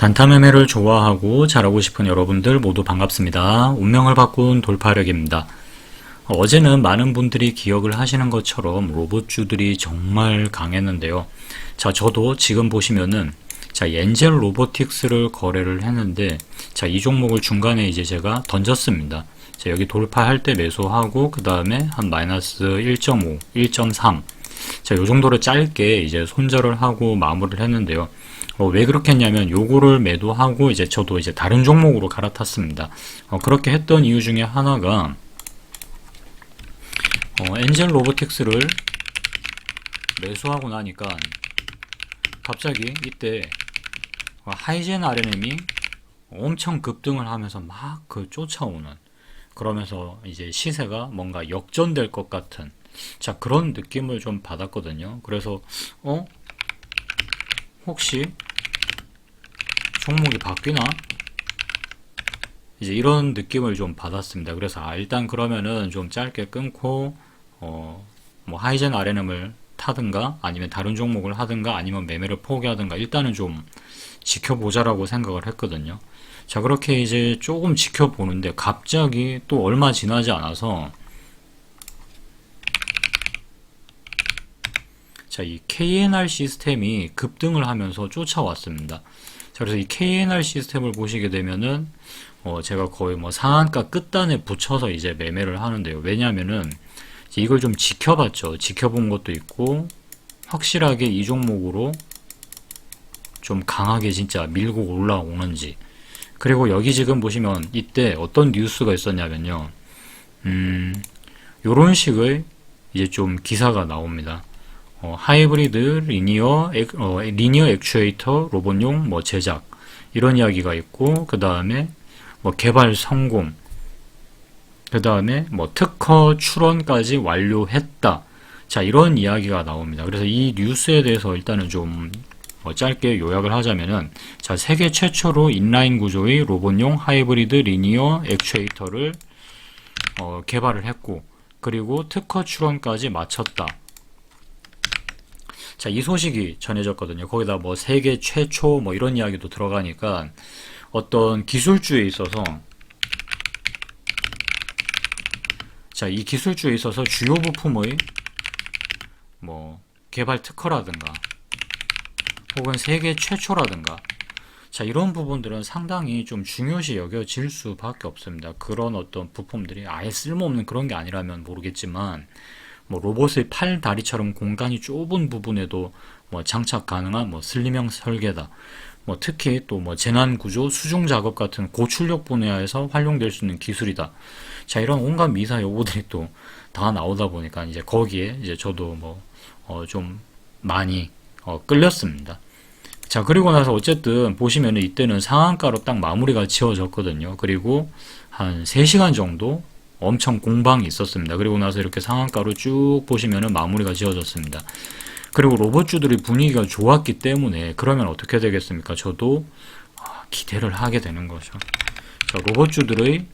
단타 매매를 좋아하고 잘하고 싶은 여러분들 모두 반갑습니다. 운명을 바꾼 돌파력입니다. 어제는 많은 분들이 기억을 하시는 것처럼 로봇주들이 정말 강했는데요. 자, 저도 지금 보시면은 자, 엔젤 로보틱스를 거래를 했는데 자, 이 종목을 중간에 이제 제가 던졌습니다. 자, 여기 돌파할 때 매수하고 그 다음에 한 마이너스 1.5, 1.3 자, 요 정도로 짧게 이제 손절을 하고 마무리를 했는데요. 어, 왜 그렇게 했냐면 요거를 매도하고 이제 저도 이제 다른 종목으로 갈아탔습니다. 어, 그렇게 했던 이유 중에 하나가 어, 엔젤 로보틱스를 매수하고 나니까 갑자기 이때 어, 하이젠 RNM이 엄청 급등을 하면서 막 그 쫓아오는 그러면서 이제 시세가 뭔가 역전될 것 같은 자 그런 느낌을 좀 받았거든요. 그래서 어 혹시 종목이 바뀌나? 이제 이런 느낌을 좀 받았습니다. 그래서 아, 일단 그러면은 좀 짧게 끊고 어, 뭐 하이젠 RNM을 타든가 아니면 다른 종목을 하든가 아니면 매매를 포기하든가 일단은 좀 지켜보자라고 생각을 했거든요. 자 그렇게 이제 조금 지켜보는데 갑자기 또 얼마 지나지 않아서 자, 이 KNR 시스템이 급등을 하면서 쫓아왔습니다. 자, 그래서 이 KNR 시스템을 보시게 되면은, 어, 제가 거의 뭐 상한가 끝단에 붙여서 이제 매매를 하는데요. 왜냐면은, 이걸 좀 지켜봤죠. 지켜본 것도 있고, 확실하게 이 종목으로 좀 강하게 진짜 밀고 올라오는지. 그리고 여기 지금 보시면 이때 어떤 뉴스가 있었냐면요. 음, 요런 식의 이제 좀 기사가 나옵니다. 어, 하이브리드 리니어 액, 어, 리니어 액추에이터 로봇용 뭐 제작 이런 이야기가 있고 그 다음에 뭐 개발 성공 그 다음에 뭐 특허 출원까지 완료했다. 자 이런 이야기가 나옵니다. 그래서 이 뉴스에 대해서 일단은 좀 어, 짧게 요약을 하자면은 자 세계 최초로 인라인 구조의 로봇용 하이브리드 리니어 액추에이터를 어, 개발을 했고 그리고 특허 출원까지 마쳤다 자, 이 소식이 전해졌거든요. 거기다 뭐 세계 최초 뭐 이런 이야기도 들어가니까 어떤 기술주에 있어서 자, 이 기술주에 있어서 주요 부품의 뭐 개발 특허라든가 혹은 세계 최초라든가 자, 이런 부분들은 상당히 좀 중요시 여겨질 수밖에 없습니다. 그런 어떤 부품들이 아예 쓸모없는 그런 게 아니라면 모르겠지만 뭐 로봇의 팔 다리처럼 공간이 좁은 부분에도 뭐 장착 가능한 뭐 슬림형 설계다. 뭐 특히 또 뭐 재난 구조, 수중 작업 같은 고출력 분야에서 활용될 수 있는 기술이다. 자 이런 온갖 미사 요구들이 또 다 나오다 보니까 이제 거기에 이제 저도 뭐어좀 많이 어 끌렸습니다. 자 그리고 나서 어쨌든 보시면은 이때는 상한가로 딱 마무리가 지어졌거든요. 그리고 한 3시간 정도 엄청 공방이 있었습니다. 그리고 나서 이렇게 상한가로 쭉 보시면은 마무리가 지어졌습니다. 그리고 로봇주들이 분위기가 좋았기 때문에 그러면 어떻게 되겠습니까? 저도 아, 기대를 하게 되는 거죠. 자, 로봇주들의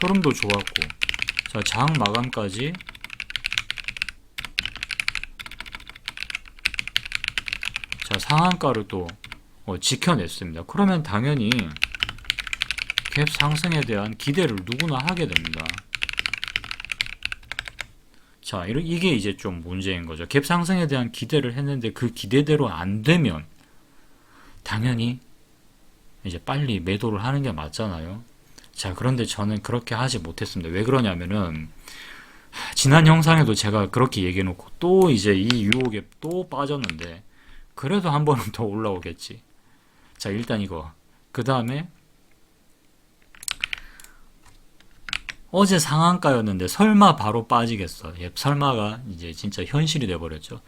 흐름도 좋았고 자, 장 마감까지 자, 상한가를 또 어, 지켜냈습니다. 그러면 당연히 갭 상승에 대한 기대를 누구나 하게 됩니다. 자, 이게 이제 좀 문제인 거죠. 갭 상승에 대한 기대를 했는데 그 기대대로 안 되면 당연히 이제 빨리 매도를 하는 게 맞잖아요. 자, 그런데 저는 그렇게 하지 못했습니다. 왜 그러냐면은 지난 영상에도 제가 그렇게 얘기해 놓고 또 이제 이 유혹에 또 빠졌는데 그래도 한 번은 더 올라오겠지. 자, 일단 이거. 그 다음에 어제 상한가였는데 설마 바로 빠지겠어. 예, 설마가 이제 진짜 현실이 돼버렸죠.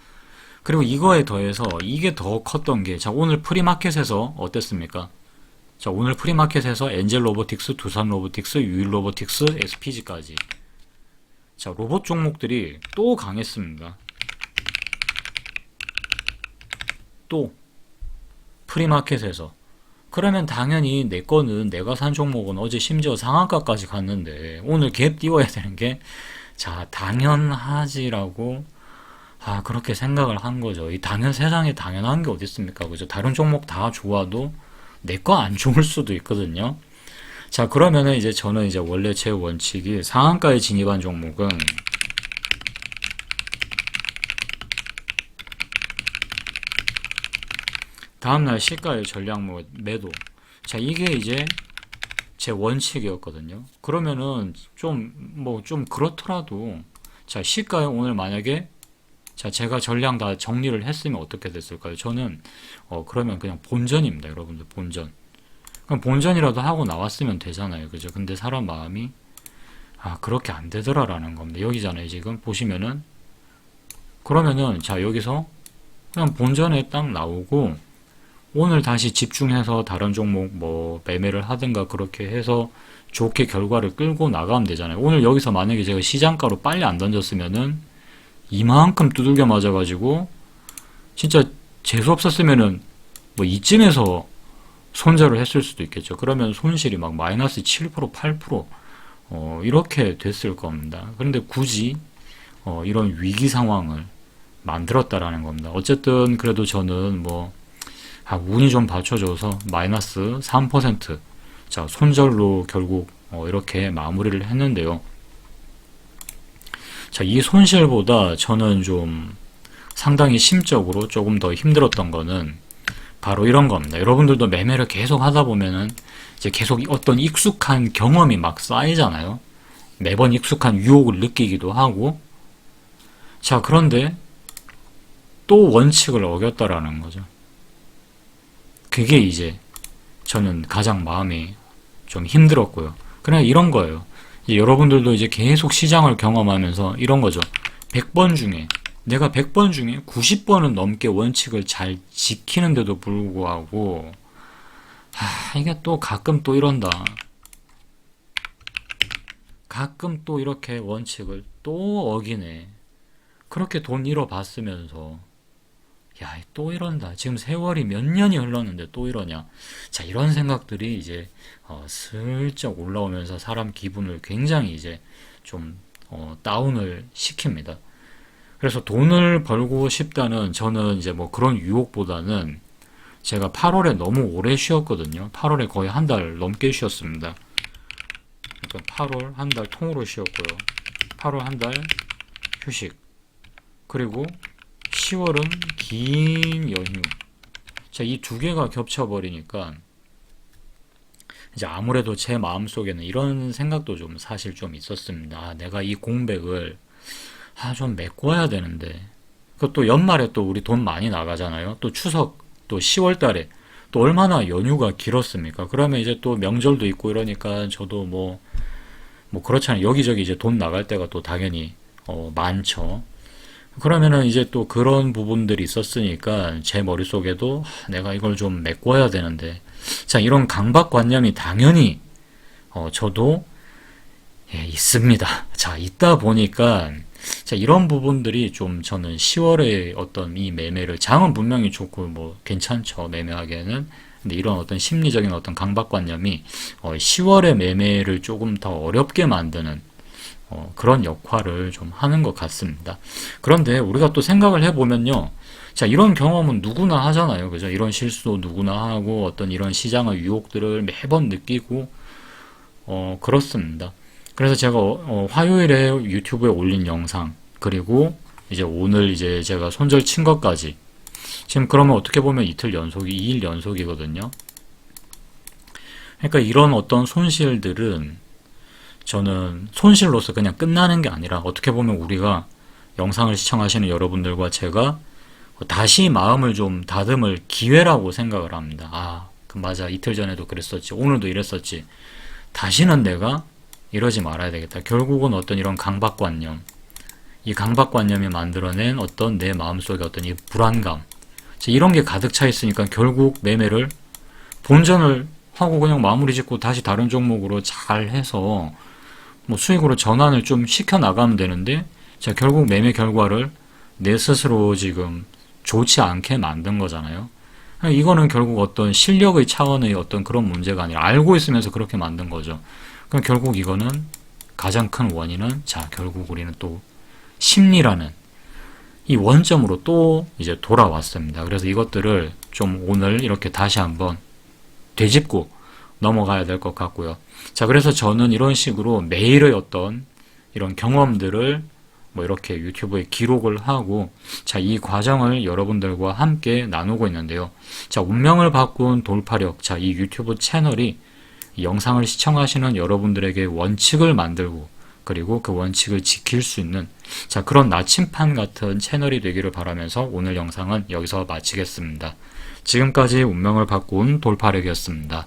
그리고 이거에 더해서 이게 더 컸던 게, 자, 오늘 프리마켓에서 어땠습니까? 자, 오늘 프리마켓에서 엔젤 로보틱스, 두산 로보틱스, 유일 로보틱스, SPG까지. 자, 로봇 종목들이 또 강했습니다. 또, 프리마켓에서. 그러면 당연히 내 거는 내가 산 종목은 어제 심지어 상한가까지 갔는데 오늘 갭 띄워야 되는 게 자 당연하지라고 아, 그렇게 생각을 한 거죠. 이 당연, 세상에 당연한 게 어디 있습니까? 그죠? 다른 종목 다 좋아도 내 거 안 좋을 수도 있거든요. 자, 그러면은 이제 저는 이제 원래 제 원칙이 상한가에 진입한 종목은 다음날 시가의 뭐 매도. 자, 이게 이제 제 원칙이었거든요. 그러면은 좀, 뭐 좀 그렇더라도, 자, 시가에 오늘 만약에, 자, 제가 전량 다 정리를 했으면 어떻게 됐을까요? 저는, 어, 그러면 그냥 본전입니다. 여러분들, 본전. 그럼 본전이라도 하고 나왔으면 되잖아요. 그죠? 근데 사람 마음이, 아, 그렇게 안 되더라라는 겁니다. 여기잖아요. 지금 보시면은, 그러면은, 자, 여기서 그냥 본전에 딱 나오고, 오늘 다시 집중해서 다른 종목 뭐 매매를 하든가 그렇게 해서 좋게 결과를 끌고 나가면 되잖아요. 오늘 여기서 만약에 제가 시장가로 빨리 안 던졌으면은 이만큼 두들겨 맞아가지고 진짜 재수 없었으면은 뭐 이쯤에서 손절을 했을 수도 있겠죠. 그러면 손실이 막 마이너스 7% 8% 어, 이렇게 됐을 겁니다. 그런데 굳이 어, 이런 위기 상황을 만들었다라는 겁니다. 어쨌든 그래도 저는 뭐 아, 운이 좀 받쳐줘서 마이너스 3%. 자, 손절로 결국 어, 이렇게 마무리를 했는데요. 자, 이 손실보다 저는 좀 상당히 심적으로 조금 더 힘들었던 거는 바로 이런 겁니다. 여러분들도 매매를 계속 하다 보면은 이제 계속 어떤 익숙한 경험이 막 쌓이잖아요. 매번 익숙한 유혹을 느끼기도 하고. 자, 그런데 또 원칙을 어겼다라는 거죠. 그게 이제 저는 가장 마음이 좀 힘들었고요. 그냥 이런 거예요. 이제 여러분들도 이제 계속 시장을 경험하면서 이런 거죠. 100번 중에 내가 100번 중에 90번은 넘게 원칙을 잘 지키는데도 불구하고 아, 이게 또 가끔 또 이런다. 가끔 또 이렇게 원칙을 또 어기네. 그렇게 돈 잃어봤으면서 야, 또 이런다. 지금 세월이 몇 년이 흘렀는데 또 이러냐. 자, 이런 생각들이 이제 어, 슬쩍 올라오면서 사람 기분을 굉장히 이제 좀 어, 다운을 시킵니다. 그래서 돈을 벌고 싶다는 저는 이제 뭐 그런 유혹보다는 제가 8월에 너무 오래 쉬었거든요. 8월에 거의 한 달 넘게 쉬었습니다. 그러니까 8월 한 달 통으로 쉬었고요. 8월 한 달 휴식. 그리고 10월은 긴 연휴. 자, 이 두 개가 겹쳐버리니까, 이제 아무래도 제 마음속에는 이런 생각도 좀 사실 좀 있었습니다. 아, 내가 이 공백을, 아, 좀 메꿔야 되는데. 그또 연말에 또 우리 돈 많이 나가잖아요. 또 추석, 또 10월 달에, 또 얼마나 연휴가 길었습니까? 그러면 이제 또 명절도 있고 이러니까 저도 뭐, 뭐 그렇잖아요. 여기저기 이제 돈 나갈 때가 또 당연히, 어, 많죠. 그러면은 이제 또 그런 부분들이 있었으니까 제 머릿속에도 내가 이걸 좀 메꿔야 되는데 자 이런 강박관념이 당연히 어, 저도 예, 있습니다. 자 있다 보니까 자 이런 부분들이 좀 저는 10월에 어떤 이 매매를 장은 분명히 좋고 뭐 괜찮죠 매매하기에는 근데 이런 어떤 심리적인 어떤 강박관념이 어, 10월에 매매를 조금 더 어렵게 만드는 어, 그런 역할을 좀 하는 것 같습니다. 그런데 우리가 또 생각을 해보면요. 자, 이런 경험은 누구나 하잖아요. 그죠? 이런 실수도 누구나 하고 어떤 이런 시장의 유혹들을 매번 느끼고, 어, 그렇습니다. 그래서 제가 어, 어, 화요일에 유튜브에 올린 영상, 그리고 이제 오늘 이제 제가 손절 친 것까지. 지금 그러면 어떻게 보면 이틀 연속이, 2일 연속이거든요. 그러니까 이런 어떤 손실들은 저는 손실로서 그냥 끝나는 게 아니라 어떻게 보면 우리가 영상을 시청하시는 여러분들과 제가 다시 마음을 좀 다듬을 기회라고 생각을 합니다. 아, 그 맞아. 이틀 전에도 그랬었지. 오늘도 이랬었지. 다시는 내가 이러지 말아야 되겠다. 결국은 어떤 이런 강박관념, 이 강박관념이 만들어낸 어떤 내 마음속의 어떤 이 불안감, 이런 게 가득 차 있으니까 결국 매매를 본전을 하고 그냥 마무리 짓고 다시 다른 종목으로 잘 해서 뭐 수익으로 전환을 좀 시켜 나가면 되는데 자 결국 매매 결과를 내 스스로 지금 좋지 않게 만든 거잖아요. 이거는 결국 어떤 실력의 차원의 어떤 그런 문제가 아니라 알고 있으면서 그렇게 만든 거죠. 그럼 결국 이거는 가장 큰 원인은 자 결국 우리는 또 심리라는 이 원점으로 또 이제 돌아왔습니다. 그래서 이것들을 좀 오늘 이렇게 다시 한번 되짚고 넘어가야 될 것 같고요. 자, 그래서 저는 이런 식으로 매일의 어떤 이런 경험들을 뭐 이렇게 유튜브에 기록을 하고 자, 이 과정을 여러분들과 함께 나누고 있는데요. 자, 운명을 바꾼 돌파력. 자, 이 유튜브 채널이 이 영상을 시청하시는 여러분들에게 원칙을 만들고 그리고 그 원칙을 지킬 수 있는 자, 그런 나침판 같은 채널이 되기를 바라면서 오늘 영상은 여기서 마치겠습니다. 지금까지 운명을 바꾼 돌파력이었습니다.